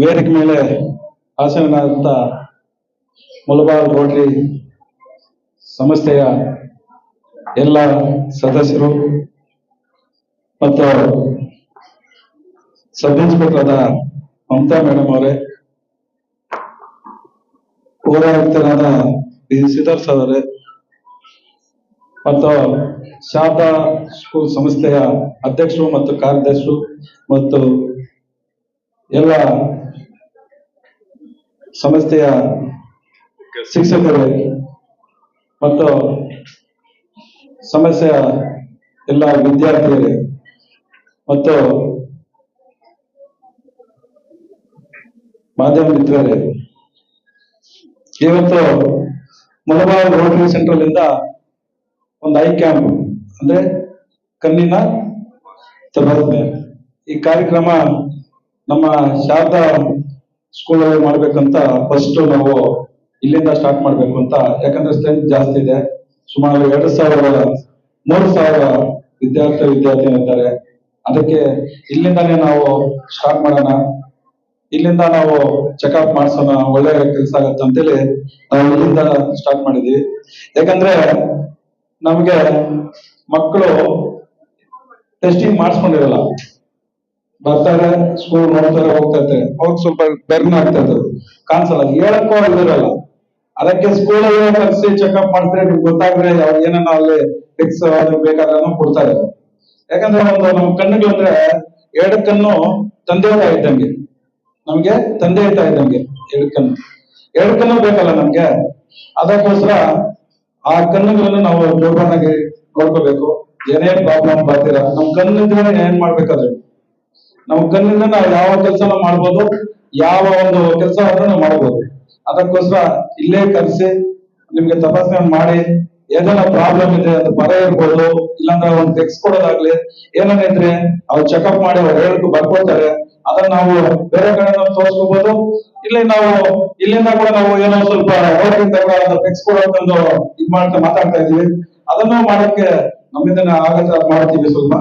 ವೇದಿಕೆ ಮೇಲೆ ಹಾಸನಾದಂಥ ಮುಲಬಾಲ್ ರೋಟರಿ ಸಂಸ್ಥೆಯ ಎಲ್ಲ ಸದಸ್ಯರು ಮತ್ತು ಸಬ್ ಇನ್ಸ್ಪೆಕ್ಟರ್ ಮಮತಾ ಮೇಡಮ್ ಅವರೇ, ಪೌರಾಯುಕ್ತರಾದ ಸಿದ್ಧಾರ್ಥ ಅವರೇ, ಮತ್ತು ಶಾರದಾ ಸ್ಕೂಲ್ ಸಂಸ್ಥೆಯ ಅಧ್ಯಕ್ಷರು ಮತ್ತು ಕಾರ್ಯದರ್ಶರು ಮತ್ತು ಎಲ್ಲ ಸಂಸ್ಥೆಯ ಶಿಕ್ಷಕರು ಮತ್ತು ಸಮಸ್ಯೆಯ ಎಲ್ಲ ವಿದ್ಯಾರ್ಥಿಗಳು ಮತ್ತು ಮಾಧ್ಯಮ ಮಿತ್ರರೇ, ಇವತ್ತು ಮಲಬಾರ್ ರೋಟರಿ ಸೆಂಟ್ರಲ್ ಇಂದ ಒಂದು ಐ ಕ್ಯಾಂಪ್, ಅಂದ್ರೆ ಕಣ್ಣಿನ ತಪಾಸಣೆ. ಈ ಕಾರ್ಯಕ್ರಮ ನಮ್ಮ ಶಾರದಾ ಸ್ಕೂಲ್ ಅಲ್ಲಿ ಮಾಡ್ಬೇಕಂತ ಫಸ್ಟ್ ನಾವು ಇಲ್ಲಿಂದ ಸ್ಟಾರ್ಟ್ ಮಾಡ್ಬೇಕು ಅಂತ, ಯಾಕಂದ್ರೆ ಸ್ಟ್ರೆಂತ್ ಜಾಸ್ತಿ ಇದೆ. ಸುಮಾರು ಎರಡು ಸಾವಿರ, ಮೂರು ಸಾವಿರ ವಿದ್ಯಾರ್ಥಿ ವಿದ್ಯಾರ್ಥಿನಿದ್ದಾರೆ ಅದಕ್ಕೆ ಇಲ್ಲಿಂದಾನೇ ನಾವು ಸ್ಟಾರ್ಟ್ ಮಾಡೋಣ. ಇಲ್ಲಿಂದ ನಾವು ಚೆಕಪ್ ಮಾಡ್ಸೋಣ, ಒಳ್ಳೆ ಕೆಲಸ ಆಗತ್ತೆ ಅಂತೇಳಿ ನಾವು ಇಲ್ಲಿಂದ ಸ್ಟಾರ್ಟ್ ಮಾಡಿದ್ವಿ. ಯಾಕಂದ್ರೆ ನಮ್ಗೆ ಮಕ್ಕಳು ಟೆಸ್ಟಿಂಗ್ ಮಾಡಿಸ್ಕೊಂಡಿರಲ್ಲ. ಬರ್ತಾರೆ ಸ್ಕೂಲ್ ನೋಡ್ತಾರೆ ಹೋಗ್ತಾರೆ ಅವಾಗ ಸ್ವಲ್ಪ ಬೆರ್ನ್ ಆಗ್ತದೆ ಕಾಣಿಸಲ್ಲ ಹೇಳಕ್ಕೂ ಇದಿರಲ್ಲ ಅದಕ್ಕೆ ಸ್ಕೂಲಲ್ಲಿ ಕರೆಸಿ ಚೆಕಪ್ ಮಾಡ್ತಾರೆ, ನಿಮ್ಗೆ ಗೊತ್ತಾಗ್ರೆ ಅವ್ರು ಏನನ್ನ ಅಲ್ಲಿ ಫಿಕ್ಸ್ ಬೇಕಾದ್ರೂ ಕೊಡ್ತಾರೆ ಯಾಕಂದ್ರೆ ಒಂದು ನಮ್ಮ ಕಣ್ಣುಗಳು ಅಂದ್ರೆ ಎರಡು ಕಣ್ಣು ತಂದೆ ಇದ್ದಂಗೆ. ನಮ್ಗೆ ತಂದೆ ಅಂತ ಇದ್ದಂಗೆ ಎರಡು ಕಣ್ಣು ಬೇಕಲ್ಲ ನಮ್ಗೆ? ಅದಕ್ಕೋಸ್ಕರ ಆ ಕಣ್ಣುಗಳನ್ನು ನಾವು ಜೋಪಾನಾಗಿ ನೋಡ್ಕೋಬೇಕು. ಏನೇ ಪ್ರಾಬ್ಲಮ್ ಬರ್ತೀರಾ? ನಮ್ ಕಣ್ಣಿದ್ರೆ ಏನ್ ಮಾಡ್ಬೇಕಾದ್ರೆ? ನಮ್ಮ ಕಣ್ಣಿಂದ ನಾವು ಯಾವ ಕೆಲಸನ ಮಾಡ್ಬೋದು, ಯಾವ ಒಂದು ಕೆಲಸ ನಾವು ಮಾಡ್ಬೋದು. ಅದಕ್ಕೋಸ್ಕರ ಇಲ್ಲೇ ಕರೆಸಿ ನಿಮ್ಗೆ ತಪಾಸಣೆ ಮಾಡಿ ಏನಾರ ಪ್ರಾಬ್ಲಮ್ ಇದೆ ಅದು ಬರ ಇರ್ಬೋದು ಇಲ್ಲಾಂದ್ರೆ ಒಂದು ಟೆಕ್ಸ್ ಕೊಡೋದಾಗ್ಲಿ ಏನೇನಿದ್ರೆ ಅವ್ರು ಚೆಕಪ್ ಮಾಡಿ ಅವ್ರು ಹೇಳಕ್ ಬರ್ಕೊಳ್ತಾರೆ. ಅದನ್ನ ನಾವು ಬೇರೆ ಕಡೆ ನಾವು ತೋರಿಸ್ಕೋಬಹುದು ಇಲ್ಲಿ ನಾವು, ಇಲ್ಲಿಂದ ಕೂಡ ನಾವು ಏನೋ ಸ್ವಲ್ಪ ಅವ್ರಿಂದ ಕೂಡ ಟೆಕ್ಸ್ ಕೊಡೋದೊಂದು ಇದ್ ಮಾಡ್ತಾ ಮಾತಾಡ್ತಾ ಇದೀವಿ ಅದನ್ನು ಮಾಡಕ್ಕೆ ನಮ್ಮಿಂದ ಆಗತ್ತ ಮಾಡ್ತೀವಿ ಸ್ವಲ್ಪ.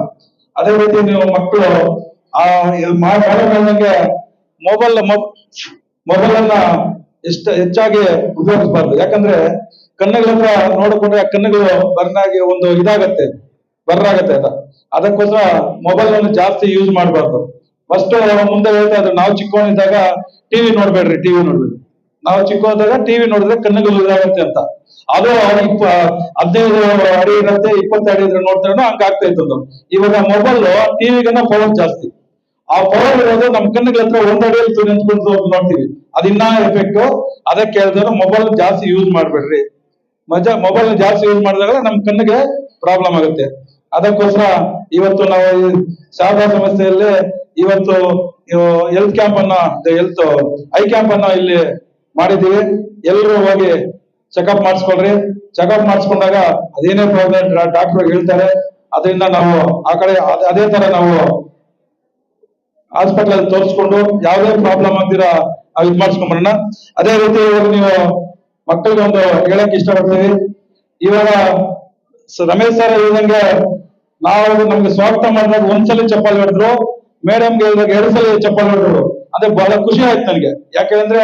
ಅದೇ ರೀತಿ ನೀವು ಮಕ್ಕಳು ಆ, ಇದು ಮಾಡ್- ಮೊಬೈಲ್ ಮೊಬೈಲ್ ಅನ್ನ ಎಷ್ಟು ಹೆಚ್ಚಾಗಿ ಉಪಯೋಗಿಸಬಾರ್ದು. ಯಾಕಂದ್ರೆ ಕಣ್ಣುಗಳ ಹತ್ರ ನೋಡಿಕೊಂಡ್ರೆ ಆ ಕಣ್ಣುಗಳು ಬರ್ನಾಗಿ ಒಂದು ಇದಾಗತ್ತೆ, ಬರ್ರಾಗತ್ತೆ ಅದ ಅದಕ್ಕೋಸ್ಕರ ಮೊಬೈಲ್ ಅನ್ನು ಜಾಸ್ತಿ ಯೂಸ್ ಮಾಡಬಾರ್ದು. ಫಸ್ಟ್ ಮುಂದೆ ಹೇಳ್ತಾ ಇದ್ರು, ನಾವು ಚಿಕ್ಕವನಿದ್ದಾಗ ಟಿವಿ ನೋಡ್ಬೇಡ್ರಿ ಟಿವಿ ನೋಡ್ಬೇಡ್ರಿ. ನಾವು ಚಿಕ್ಕವನಿದ್ದಾಗ ಟಿವಿ ನೋಡಿದ್ರೆ ಕಣ್ಣುಗಳು ಇದಾಗತ್ತೆ ಅಂತ. ಅದು ಇಪ್ಪ ಹದಿನೈದು ಅಡಿ ಇರುತ್ತೆ ಇಪ್ಪತ್ತು ಅಡಿ ಇದ್ರೆ ನೋಡ್ತಾರೋ ಹಂಗ ಆಗ್ತಾ ಇತ್ತು ಇವಾಗ ಮೊಬೈಲ್ ಟಿವಿಗನ್ನ ಫೋನ್ ಜಾಸ್ತಿ. ಆ ಪವರ್ ಇರೋದು ನಮ್ ಕಣ್ಣುಗಳ ಹತ್ರ ಒಂದಡಿಯಲ್ಲಿ ನಿಂತ್ಕೊಂಡು ನೋಡ್ತೀವಿ. ಅದಿನ್ನ ಎಫೆಕ್ಟ್ ಅದಕ್ಕೆ ಹೇಳಿದ್ರು ಮೊಬೈಲ್ ಜಾಸ್ತಿ ಯೂಸ್ ಮಾಡ್ಬೇಡ್ರಿ. ಮಜಾ ಮೊಬೈಲ್ ಜಾಸ್ತಿ ಯೂಸ್ ಮಾಡಿದಾಗ ನಮ್ ಕಣ್ಣಿಗೆ ಪ್ರಾಬ್ಲಮ್ ಆಗುತ್ತೆ. ಅದಕ್ಕೋಸ್ಕರ ಇವತ್ತು ನಾವು ಶಾರದಾ ಸಂಸ್ಥೆಯಲ್ಲಿ ಇವತ್ತು ಹೆಲ್ತ್ ಕ್ಯಾಂಪ್ ಅನ್ನ ಹೆಲ್ತ್ ಐ ಕ್ಯಾಂಪ್ ಅನ್ನ ಇಲ್ಲಿ ಮಾಡಿದೀವಿ ಎಲ್ಲರೂ ಹೋಗಿ ಚೆಕಪ್ ಮಾಡಿಸ್ಕೊಳ್ರಿ. ಚೆಕಪ್ ಮಾಡಿಸ್ಕೊಂಡಾಗ ಅದೇನೇ ಪ್ರಾಬ್ಲಮ್ ಡಾಕ್ಟರ್ ಹೇಳ್ತಾರೆ. ಅದರಿಂದ ನಾವು ಆ ಕಡೆ ಅದೇ ತರ ನಾವು ಹಾಸ್ಪಿಟಲ್ ಅಲ್ಲಿ ತೋರಿಸ್ಕೊಂಡು ಯಾವ್ದೇ ಪ್ರಾಬ್ಲಮ್ ಆಗ್ತೀರಾ ನಾವು ಮಾಡಿಸ್ಕೊಂಬರೋಣ ಅದೇ ರೀತಿ ಇವಾಗ ನೀವು ಮಕ್ಕಳಿಗೆ ಒಂದು ಹೇಳಕ್ ಇಷ್ಟಪಡ್ತೀವಿ. ಇವಾಗ ರಮೇಶ್ ಸರ್ ಹೇಳಿದಂಗೆ ನಾವು ನಮ್ಗೆ ಸ್ವಾಗತ ಮಾಡಿದಾಗ ಒಂದ್ಸಲ ಚಪ್ಪಲ್ ಹೊಡೆದ್ರು ಮೇಡಮ್ಗೆ ಹೇಳಿದಾಗ ಎರಡು ಸಲ ಚಪ್ಪಾಳೆ ಹೊಡೆದ್ರು. ಅದೇ ಬಹಳ ಖುಷಿ ಆಯ್ತು ನನಗೆ. ಯಾಕೆಂದ್ರೆ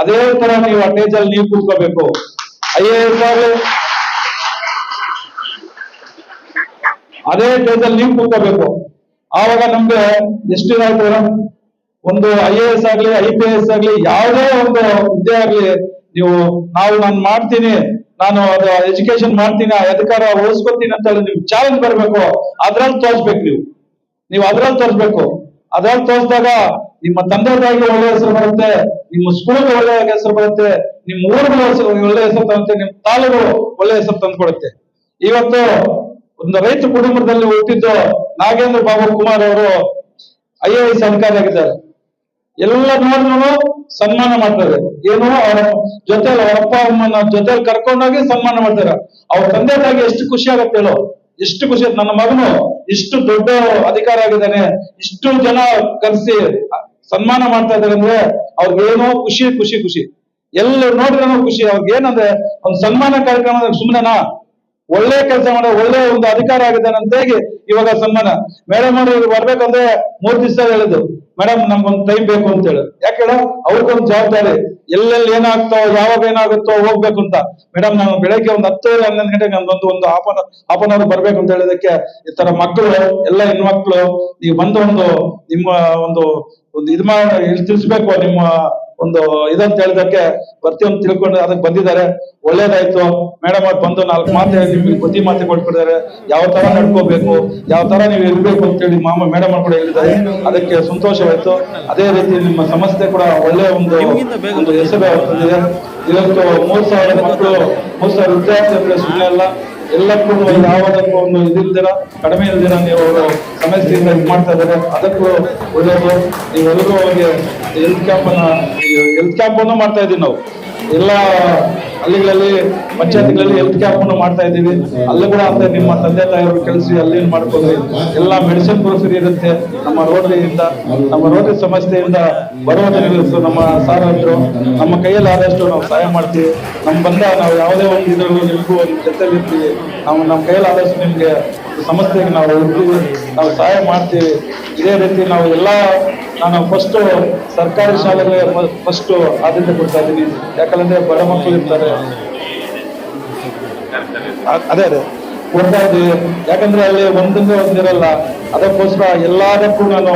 ಅದೇ ತರ ನೀವು ಅಟೇಜ್ ಅಲ್ಲಿ ನೀವು ಕೂತ್ಕೋಬೇಕು. ಐ ಅದೇ ಟೇಜ್ ಅಲ್ಲಿ ನೀವು ಕೂತ್ಕೋಬೇಕು. ಆವಾಗ ನಮ್ಗೆ ಎಷ್ಟು ಇದಾಯ್ತು ಒಂದು ಐ ಎ ಎಸ್ ಆಗ್ಲಿ ಐ ಪಿ ಎಸ್ ಆಗ್ಲಿ, ಯಾವುದೇ ಒಂದು ಹುದ್ದೆ ಆಗ್ಲಿ, ನೀವು, ನಾವು ನಾನು ಮಾಡ್ತೀನಿ, ನಾನು ಅದು ಎಜುಕೇಶನ್ ಮಾಡ್ತೀನಿ, ಆ ಅಧಿಕಾರ ಉಳಿಸ್ಕೊತೀನಿ ಅಂತ ಹೇಳಿ ನಿಮ್ಗೆ ಚಾಲೆಂಜ್ ಬರ್ಬೇಕು, ಅದ್ರಲ್ಲಿ ತೋರಿಸ್ಬೇಕು ನೀವು. ನೀವು ಅದ್ರಲ್ಲಿ ತೋರಿಸ್ಬೇಕು. ಅದ್ರಲ್ಲಿ ತೋರಿಸಿದಾಗ ನಿಮ್ಮ ತಂದೆ ತಾಯಿಗೆ ಒಳ್ಳೆ ಹೆಸರು ಬರುತ್ತೆ, ನಿಮ್ಮ ಸ್ಕೂಲ್ಗೆ ಒಳ್ಳೆ ಹೆಸರು ಬರುತ್ತೆ, ನಿಮ್ಮ ಊರಿಗೆ ಹೆಸರು, ಒಳ್ಳೆ ಹೆಸರು ತರುತ್ತೆ ನಿಮ್ಮ ತಾಲೂಕು ಒಳ್ಳೆ ಹೆಸರು ತಂದ್ಕೊಡುತ್ತೆ. ಇವತ್ತು ಒಂದು ರೈತ ಕುಟುಂಬದಲ್ಲಿ ಹುಟ್ಟಿದ್ದು ನಾಗೇಂದ್ರ ಬಾಬು ಕುಮಾರ್ ಅವರು ಐ ಎ ಎಸ್ ಅಧಿಕಾರಿ ಆಗಿದ್ದಾರೆ ಎಲ್ಲ ನೋಡಿದ್ರು ಸನ್ಮಾನ ಮಾಡ್ತಾರೆ. ಏನು ಅವರ ಜೊತೆ ಅವ್ರ ಅಪ್ಪ ಅಮ್ಮನ ಜೊತೆಲಿ ಕರ್ಕೊಂಡೋಗಿ ಸನ್ಮಾನ ಮಾಡ್ತಾರೆ. ಅವ್ರ ತಂದೆ ತಾಯಿಗೆ ಎಷ್ಟು ಖುಷಿ ಆಗುತ್ತೆ ಹೇಳೋ. ಎಷ್ಟು ಖುಷಿ. ನನ್ನ ಮಗನು ಇಷ್ಟು ದೊಡ್ಡ ಅಧಿಕಾರ ಆಗಿದ್ದಾನೆ ಇಷ್ಟು ಜನ ಕರೆಸಿ ಸನ್ಮಾನ ಮಾಡ್ತಾ ಇದ್ದಾರೆ ಅಂದ್ರೆ ಅವ್ರಿಗೇನೋ ಖುಷಿ ಖುಷಿ ಖುಷಿ. ಎಲ್ಲ ನೋಡಿದ್ರೆ ಖುಷಿ. ಅವ್ರಿಗೆ ಏನಂದ್ರೆ ಒಂದು ಸನ್ಮಾನ ಕಾರ್ಯಕ್ರಮ ಸುಮ್ಮನೆನಾ ಒಳ್ಳೆ ಕೆಲಸ ಮಾಡೋ ಒಳ್ಳೆ ಒಂದು ಅಧಿಕಾರ ಆಗಿದ್ದಾನೆ ಅಂತ ಇವಾಗ ಸನ್ಮಾನ. ಮೇಡಮ್ ಅವರು ಬರ್ಬೇಕಂದ್ರೆ ಮೂರ್ ದಿವಸ ಹೇಳಿದ್ರು. ಮೇಡಮ್ ನಮ್ಗೊಂದ್ ಟೈಮ್ ಬೇಕು ಅಂತ ಹೇಳಿ. ಯಾಕೆ ಅವ್ರಿಗೊಂದು ಜವಾಬ್ದಾರಿ. ಎಲ್ಲೆಲ್ಲಿ ಏನಾಗ್ತಾವ ಯಾವಾಗ ಏನಾಗುತ್ತೋ ಹೋಗ್ಬೇಕು ಅಂತ. ಮೇಡಮ್ ನಾನು ಬೆಳಗ್ಗೆ ಒಂದು ಹತ್ತು ಹನ್ನೊಂದು ಗಂಟೆಗೆ ನಮ್ದೊಂದು ಒಂದು ಆಪನ ಅವರ್ ಬರ್ಬೇಕು ಅಂತ ಹೇಳಿದಕ್ಕೆ ಈ ತರ ಮಕ್ಕಳು ಎಲ್ಲ ಹೆಣ್ಮಕ್ಳು, ನೀವು ಬಂದು ಒಂದು ನಿಮ್ಮ ಒಂದು ಒಂದು ಇದ್ ತಿಳಿಸ್ಬೇಕು ನಿಮ್ಮ ಒಂದು ಇದಂತ ಹೇಳಿದಕ್ಕೆ ಪ್ರತಿಯೊಂದು ತಿಳ್ಕೊಂಡು ಅದಕ್ಕೆ ಬಂದಿದ್ದಾರೆ. ಒಳ್ಳೇದಾಯ್ತು. ಮೇಡಮ್ ಅವ್ರು ಬಂದು ನಾಲ್ಕು ಮಾತು ನಿಮ್ಗೆ ಬುದ್ಧಿ ಮಾತು ಕೊಟ್ಬಿಟ್ಟಿದ್ದಾರೆ. ಯಾವ ತರ ನಡ್ಕೋಬೇಕು? ಯಾವ ತರ ನೀವು ಇರಬೇಕು ಅಂತ ಹೇಳಿ ಮಾಮ ಮೇಡಮ್ ಕೂಡ ಹೇಳಿದ್ದಾರೆ. ಅದಕ್ಕೆ ಸಂತೋಷವಾಯ್ತು. ಅದೇ ರೀತಿ ನಿಮ್ಮ ಸಂಸ್ಥೆ ಕೂಡ ಒಳ್ಳೆಯ ಒಂದು ಒಂದು ಹೆಸರು ಬಂದಿದೆ. ಇವತ್ತು ಮೂರ್ ಸಾವಿರ ಮಕ್ಕಳು ಮೂರ್ ಸಾವಿರ ವಿದ್ಯಾರ್ಥಿಗಳು ಸುಮ್ಮನೆ ಅಲ್ಲ. ಎಲ್ಲಕ್ಕೂ ಯಾವುದಕ್ಕೂ ಒಂದು ಇದಿಲ್ದಿರ ಕಡಿಮೆ ಇಲ್ದಿರ ನೀವು ಅವರು ಸಮಸ್ಯೆಯಿಂದ ಇದು ಮಾಡ್ತಾ ಇದ್ದಾರೆ. ಅದಕ್ಕೂ ಒಳ್ಳೆಯದು. ನೀವೆಲ್ಲರೂ ಅವರಿಗೆ ಹೆಲ್ತ್ ಕ್ಯಾಂಪ್ ಅನ್ನ ಹೆಲ್ತ್ ಕ್ಯಾಂಪನ್ನು ಮಾಡ್ತಾ ಇದ್ದೀವಿ ನಾವು. ಎಲ್ಲ ಹಳ್ಳಿಗಳಲ್ಲಿ, ಪಂಚಾಯತ್ಗಳಲ್ಲಿ ಹೆಲ್ತ್ ಕ್ಯಾಂಪ್ ಮಾಡ್ತಾ ಇದ್ದೀವಿ. ಅಲ್ಲೂ ಕೂಡ ಅಂತ ನಿಮ್ಮ ತಂದೆ ತಾಯಿಯವರು ಕಳಿಸಿ ಅಲ್ಲಿ ಏನು ಮಾಡ್ಕೊಂಡ್ರಿ. ಎಲ್ಲ ಮೆಡಿಸಿನ್ ಫ್ರೀ ಇರುತ್ತೆ. ನಮ್ಮ ರೋಟರಿಯಿಂದ ನಮ್ಮ ರೋಟರಿ ಸಂಸ್ಥೆಯಿಂದ ಬರುವುದರಿಂದ ನಮ್ಮ ಸಾರ್ ನಮ್ಮ ಕೈಯಲ್ಲಿ ಆದಷ್ಟು ನಾವು ಸಹಾಯ ಮಾಡ್ತೀವಿ. ನಮ್ಮ ಬಂದ ನಾವು ಯಾವುದೇ ಒಂದು ಇದರಲ್ಲೂ ನಿಮಗೂ ಒಂದು ನಾವು ನಮ್ಮ ಕೈಯಲ್ಲಿ ಆದಷ್ಟು ನಿಮಗೆ ಸಮಸ್ಯೆಗೆ ನಾವು ನಾವು ಸಹಾಯ ಮಾಡ್ತೀವಿ. ಇದೇ ರೀತಿ ನಾವು ಎಲ್ಲ ನಾನು ಫಸ್ಟ್ ಸರ್ಕಾರಿ ಶಾಲೆಗೆ ಫಸ್ಟ್ ಆದ್ಯತೆ ಕೊಡ್ತಾ ಇದ್ದೀನಿ. ಯಾಕಂದ್ರೆ ಬಡ ಮಕ್ಕಳು ಇರ್ತಾರೆ. ಅದೇ ಅದೇ. ಇದ್ದೀವಿ ಯಾಕಂದ್ರೆ ಅಲ್ಲಿ ಒಂದೊಂದು ಒಂದಿರಲ್ಲ ಅದಕ್ಕೋಸ್ಕರ ಎಲ್ಲದಕ್ಕೂ ನಾನು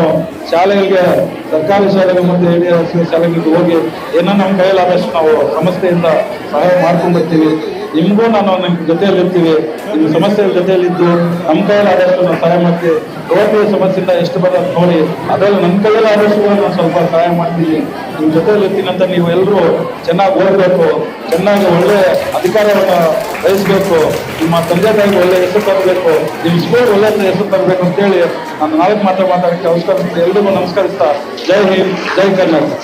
ಶಾಲೆಗಳಿಗೆ, ಸರ್ಕಾರಿ ಶಾಲೆಗೆ ಮತ್ತೆ ಹಿರಿಯ ಶಾಲೆಗಳಿಗೆ ಹೋಗಿ ಏನೋ ನಮ್ಮ ಕೈಯಲ್ಲಾದಷ್ಟು ನಾವು ಸಂಸ್ಥೆಯಿಂದ ಸಹಾಯ ಮಾಡ್ಕೊಂಡು ಬರ್ತೀವಿ ನಿಮ್ಗೂ ನಾನು ನಿಮ್ ಜೊತೆಯಲ್ಲಿ ಇರ್ತೀವಿ ನಿಮ್ಮ ಸಮಸ್ಯೆಗಳ ಜೊತೆಯಲ್ಲಿ ಇದ್ದು ನಮ್ಮ ಕೈಯಲ್ಲಿ ಆದಷ್ಟು ನಾವು ಸಹಾಯ ಮಾಡ್ತೀವಿ. ರೋಟರಿ ಸಮಸ್ಯೆಯಿಂದ ಎಷ್ಟು ಬರೋದು ನೋಡಿ, ಅದರಲ್ಲಿ ನಮ್ಮ ಕೈಯಲ್ಲಿ ಆದಷ್ಟು ನಾನು ಸ್ವಲ್ಪ ಸಹಾಯ ಮಾಡ್ತೀವಿ. ನಿಮ್ಮ ಜೊತೆಯಲ್ಲಿ ಇರ್ತೀನಿ ಅಂತ ನೀವು ಎಲ್ಲರೂ ಚೆನ್ನಾಗಿ ಓದಬೇಕು. ಚೆನ್ನಾಗಿ ಒಳ್ಳೆ ಅಧಿಕಾರವನ್ನು ವಹಿಸ್ಬೇಕು ನಿಮ್ಮ ತಂದೆ ತಾಯಿಗೆ ಒಳ್ಳೆ ಹೆಸರು ತರಬೇಕು. ನಿಮ್ಮ ಸ್ಕೂಲ್ ಒಳ್ಳೆ ಹೆಸರು ತರಬೇಕು ಅಂತೇಳಿ ನಾನು ನಾಲ್ಕು ಮಾತ್ರ ಮಾತಾಡಕ್ಕೆ ಅವಶ್ಯಕ ಎಲ್ರಿಗೂ ನಮಸ್ಕರಿಸ್ತಾ, ಜೈ ಹಿಂದ್, ಜೈ ಕರ್ನಾಟಕ.